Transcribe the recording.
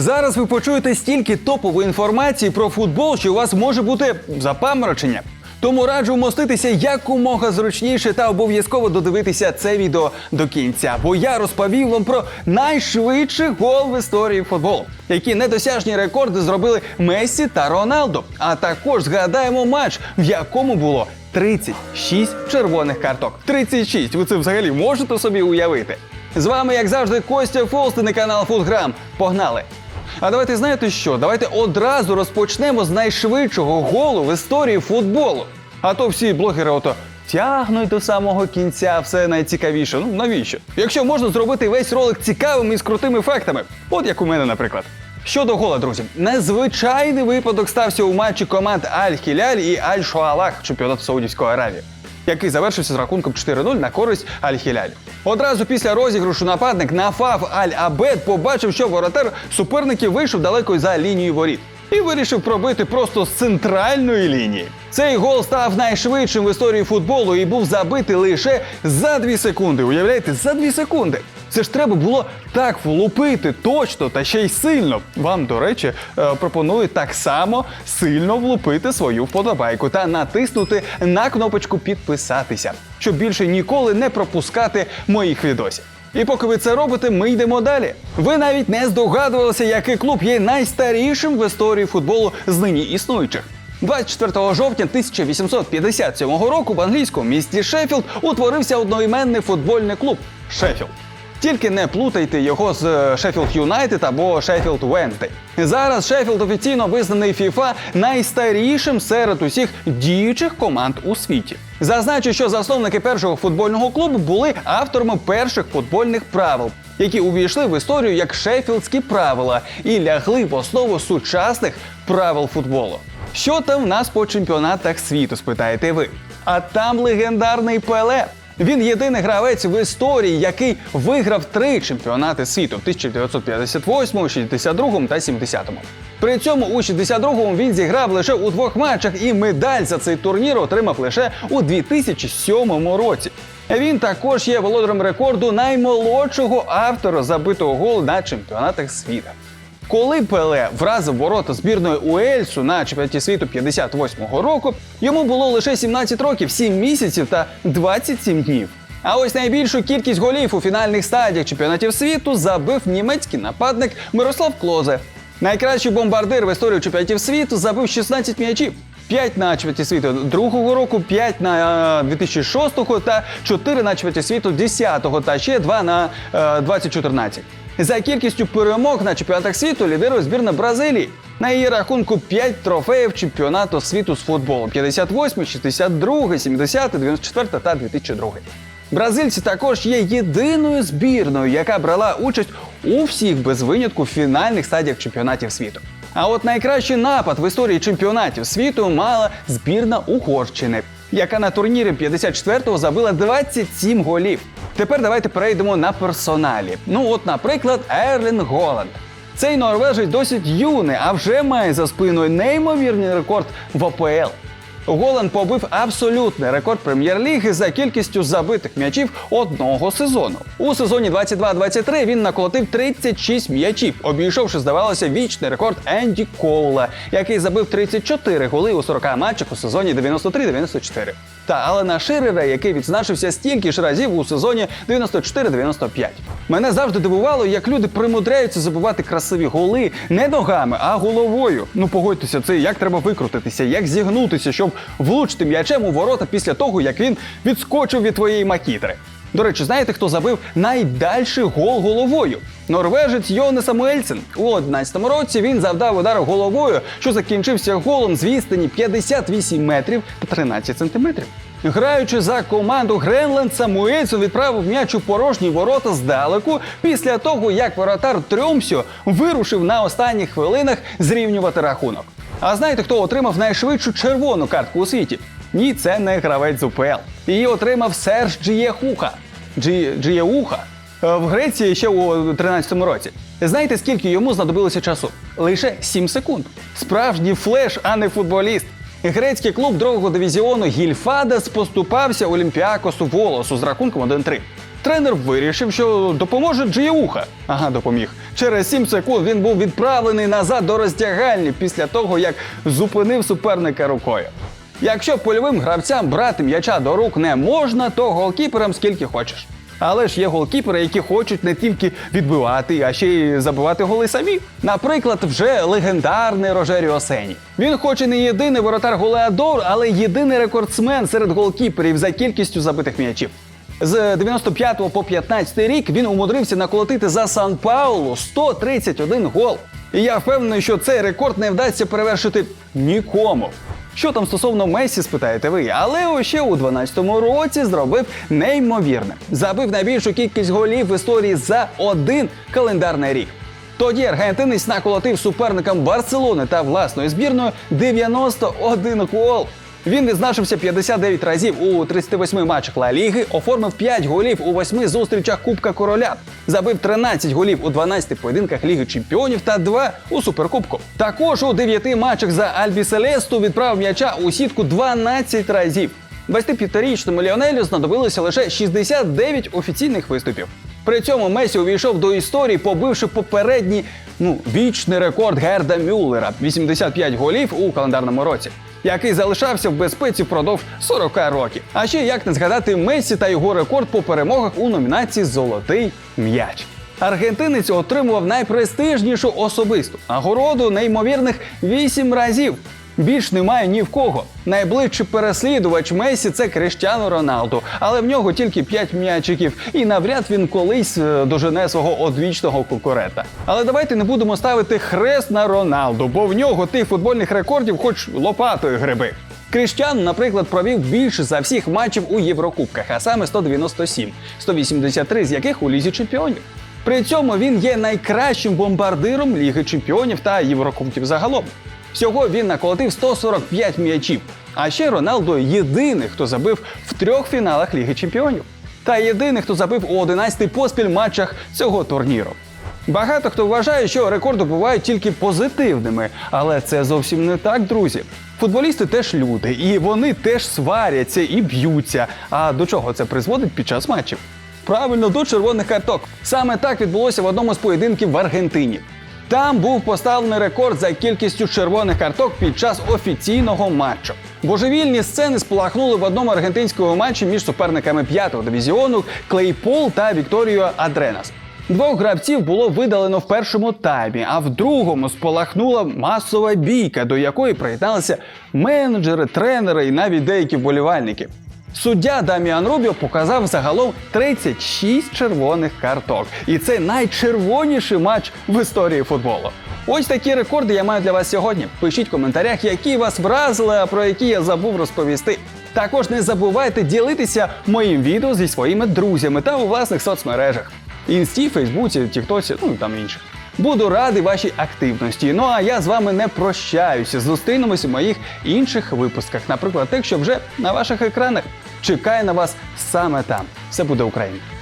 Зараз ви почуєте стільки топової інформації про футбол, що у вас може бути запаморочення. Тому раджу вмоститися якомога зручніше та обов'язково додивитися це відео до кінця, бо я розповів вам про найшвидший гол в історії футболу, які недосяжні рекорди зробили Мессі та Роналдо. А також згадаємо матч, в якому було 36 червоних карток. 36! Ви це взагалі можете собі уявити? З вами, як завжди, Костя Фолстин і канал Футграм. Погнали! А давайте знаєте що? Давайте одразу розпочнемо з найшвидшого голу в історії футболу. А то всі блогери ото тягнуть до самого кінця все найцікавіше. Ну навіщо? Якщо можна зробити весь ролик цікавим і з крутими фактами, от як у мене, наприклад. Щодо гола, друзі, незвичайний випадок стався у матчі команд Аль-Хіляль і Аль-Шуалах чемпіонату Саудівської Аравії який завершився з рахунком 4-0 на користь Аль-Хіляль. Одразу після розіграшу нападник Нафав Аль-Абед побачив, що воротар суперників вийшов далеко за лінію воріт. І вирішив пробити просто з центральної лінії. Цей гол став найшвидшим в історії футболу і був забитий лише за 2 секунди. Уявляєте, за 2 секунди. Це ж треба було так влупити точно та ще й сильно. Вам, до речі, е, пропоную так само сильно влупити свою вподобайку та натиснути на кнопочку підписатися, щоб більше ніколи не пропускати моїх відосів. І поки ви це робите, ми йдемо далі. Ви навіть не здогадувалися, який клуб є найстарішим в історії футболу з нині існуючих. 24 жовтня 1857 року в англійському місті Шеффілд утворився одноіменний футбольний клуб Шеффілд. Тільки не плутайте його з Шеффілд Юнайтед або Шеффілд Венздей. Зараз Шеффілд офіційно визнаний FIFA найстарішим серед усіх діючих команд у світі. Зазначу, що засновники першого футбольного клубу були авторами перших футбольних правил, які увійшли в історію як шеффілдські правила і лягли в основу сучасних правил футболу. Що там в нас по чемпіонатах світу, спитаєте ви? А там легендарний Пеле. Він єдиний гравець в історії, який виграв три чемпіонати світу в 1958, 62 та 70. При цьому у 62-му він зіграв лише у двох матчах, і медаль за цей турнір отримав лише у 2007 році. Він також є володарем рекорду наймолодшого автора забитого голу на чемпіонатах світу. Коли Пеле вразив ворота збірної Уельсу на чемпіонаті світу 58-го року, йому було лише 17 років, 7 місяців та 27 днів. А ось найбільшу кількість голів у фінальних стадіях чемпіонатів світу забив німецький нападник Мирослав Клозе. Найкращий бомбардир в історії чемпіонатів світу забив 16 м'ячів. 5 на чемпіонаті світу другого року, 5 на 2006 та 4 на чемпіонаті світу 10-го та ще 2 на е, 2014. За кількістю перемог на чемпіонатах світу лідирує збірна Бразилії. На її рахунку 5 трофеїв чемпіонату світу з футболу: 58, 62, 70, 94 та 2002. Бразильці також є єдиною збірною, яка брала участь у всіх без винятку фінальних стадіях чемпіонатів світу. А от найкращий напад в історії чемпіонатів світу мала збірна Угорщини, яка на турнірі 54-го забила 27 голів. Тепер давайте перейдемо на персоналі. Ну, от, наприклад, Ерлін Голанд. Цей норвежець досить юний, а вже має за спиною неймовірний рекорд в ОПЛ. Голланд побив абсолютний рекорд прем'єр-ліги за кількістю забитих м'ячів одного сезону. У сезоні 22-23 він наколотив 36 м'ячів, обійшовши, здавалося, вічний рекорд Енді Коула, який забив 34 голи у 40 матчах у сезоні 93-94. Та Алена Ширера, який відзначився стільки ж разів у сезоні 94-95. Мене завжди дивувало, як люди примудряються забивати красиві голи не ногами, а головою. Ну погодьтеся, це як треба викрутитися, як зігнутися, щоб влучити м'ячем у ворота після того, як він відскочив від твоєї макітри. До речі, знаєте, хто забив найдальший гол головою? Норвежець Йоне Самуельсен. У 11-му році він завдав удар головою, що закінчився голом з відстані 58 метрів та 13 сантиметрів. Граючи за команду Гренленд, Самуельсон відправив м'яч у порожні ворота здалеку після того, як воротар Трьомсьо вирушив на останніх хвилинах зрівнювати рахунок. А знаєте, хто отримав найшвидшу червону картку у світі? Ні, це не гравець УПЛ. Її отримав Серж Джієхуха. Джі... Джієуха е, в Греції ще у 13-му році. Знаєте, скільки йому знадобилося часу? Лише 7 секунд. Справжній флеш, а не футболіст. Грецький клуб другого дивізіону Гільфадес поступався Олімпіакосу Волосу з рахунком 1-3. Тренер вирішив, що допоможе Джіуха. Ага, допоміг. Через 7 секунд він був відправлений назад до роздягальні після того, як зупинив суперника рукою. Якщо польовим гравцям брати м'яча до рук не можна, то голкіперам скільки хочеш. Але ж є голкіпери, які хочуть не тільки відбивати, а ще й забивати голи самі. Наприклад, вже легендарний Рожеріо Сені. Він хоч і не єдиний воротар голеадор, але єдиний рекордсмен серед голкіперів за кількістю забитих м'ячів. З 95 по 15 рік він умудрився наколотити за Сан Паулу 131 гол. І я впевнений, що цей рекорд не вдасться перевершити нікому. Що там стосовно Месі, спитаєте ви, але ще у 12-му році зробив неймовірне. Забив найбільшу кількість голів в історії за один календарний рік. Тоді аргентинець наколотив суперникам Барселони та власної збірної 91 гол. Він відзначився 59 разів у 38 матчах Ла Ліги, оформив 5 голів у 8 зустрічах Кубка Короля, забив 13 голів у 12 поєдинках Ліги Чемпіонів та 2 у Суперкубку. Також у 9 матчах за Альбі Селесту відправив м'яча у сітку 12 разів. 25-річному Ліонелю знадобилося лише 69 офіційних виступів. При цьому Месі увійшов до історії, побивши попередній ну вічний рекорд Герда Мюллера 85 голів у календарному році, який залишався в безпеці впродовж 40 років. А ще як не згадати Месі та його рекорд по перемогах у номінації Золотий м'яч. Аргентинець отримував найпрестижнішу особисту нагороду неймовірних 8 разів. Більш немає ні в кого. Найближчий переслідувач Месі це Кріштіану Роналду, але в нього тільки 5 м'ячиків, і навряд він колись е, дожене свого одвічного конкурента. Але давайте не будемо ставити хрест на Роналду, бо в нього тих футбольних рекордів, хоч лопатою гриби. Кріштіан, наприклад, провів більше за всіх матчів у Єврокубках, а саме 197, 183 з яких у лізі чемпіонів. При цьому він є найкращим бомбардиром Ліги Чемпіонів та Єврокубків загалом. Всього він наколотив 145 м'ячів. А ще Роналдо єдиний, хто забив в трьох фіналах Ліги Чемпіонів. Та єдиний, хто забив у 11 поспіль матчах цього турніру. Багато хто вважає, що рекорди бувають тільки позитивними, але це зовсім не так, друзі. Футболісти теж люди, і вони теж сваряться і б'ються. А до чого це призводить під час матчів? Правильно, до червоних карток. Саме так відбулося в одному з поєдинків в Аргентині. Там був поставлений рекорд за кількістю червоних карток під час офіційного матчу. Божевільні сцени спалахнули в одному аргентинському матчі між суперниками п'ятого дивізіону Клейпол та Вікторіо Адренас. Двох гравців було видалено в першому таймі, а в другому спалахнула масова бійка, до якої приєдналися менеджери, тренери і навіть деякі вболівальники. Суддя Даміан Рубіо показав загалом 36 червоних карток. І це найчервоніший матч в історії футболу. Ось такі рекорди я маю для вас сьогодні. Пишіть в коментарях, які вас вразили, а про які я забув розповісти. Також не забувайте ділитися моїм відео зі своїми друзями та у власних соцмережах. Інсті, Фейсбуці, Тіктоці, ну і там інших. Буду радий вашій активності. Ну а я з вами не прощаюся. Зустрінемось у моїх інших випусках, наприклад, тих, що вже на ваших екранах. чекає на вас саме там. Все буде Україна!